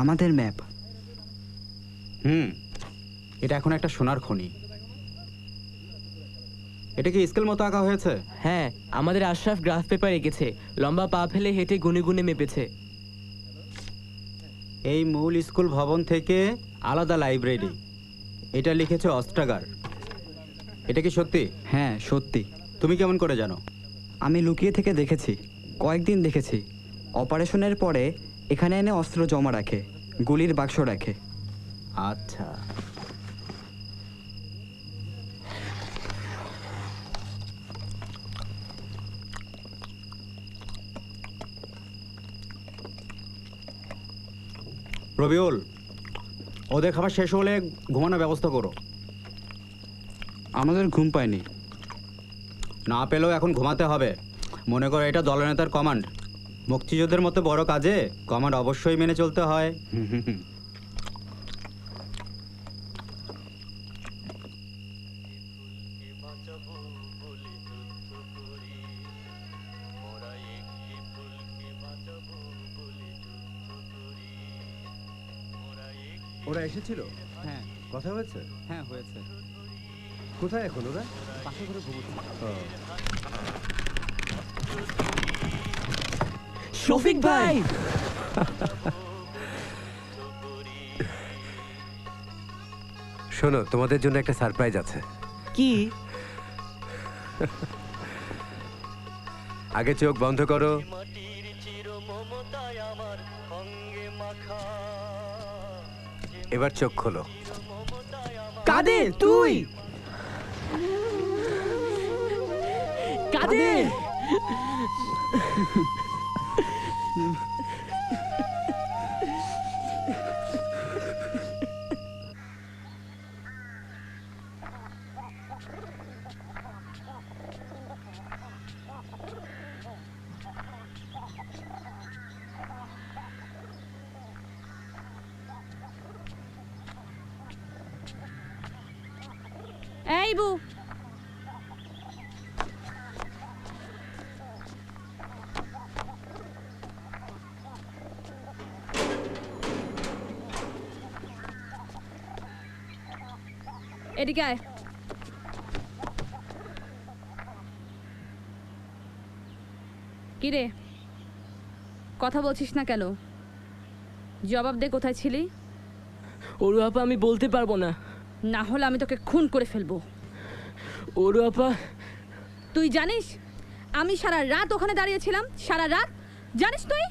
আমাদের ম্যাপ। হুম এটা এখন একটা সোনার খনি। এটা কি স্কেল মতো আঁকা হয়েছে? হ্যাঁ আমাদের আশরাফ গ্রাফ পেপার এঁকেছে লম্বা পা ফেলে হেঁটে গুনে গুনে মেপেছে। এই মূল স্কুল ভবন থেকে আলাদা লাইব্রেরি। এটা লিখেছে অস্ত্রাগার। এটা কি সত্যি? হ্যাঁ সত্যি। তুমি কেমন করে জানো? আমি লুকিয়ে থেকে দেখেছি কয়েকদিন দেখেছি। অপারেশনের পরে এখানে এনে অস্ত্র জমা রাখে গুলির বাক্স রাখে। আচ্ছা। রবিউল ওদের খাবার শেষ হলে ঘুমানোর ব্যবস্থা করো। আমাদের ঘুম পায়নি। না পেলেও এখন ঘুমাতে হবে। মনে করো এটা দলনেতার কমান্ড। মুক্তিযুদ্ধের মতো বড় কাজে কমান্ড অবশ্যই মেনে চলতে হয়। ওরা এসেছিল? হ্যাঁ। কথা হয়েছে? হ্যাঁ হয়েছে। কোথায় এখন ওরা? পাশে করে ঘুমোচ্ছে। শফিক ভাই শোনো তোমাদের জন্য একটা সারপ্রাইজ আছে। কি? আগে চোখ বন্ধ করো। এবার চোখ খোলো। কাদের? তুই! কাদের? এই বু এদিকে আয় কিরে? কথা বলছিস না কেন? জবাব দে কোথায় ছিলি? ওরু আপা আমি বলতে পারব না। না হলে আমি তোকে খুন করে ফেলব। ওরু আপা। তুই জানিস আমি সারা রাত ওখানে দাঁড়িয়েছিলাম সারা রাত? জানিস তুই?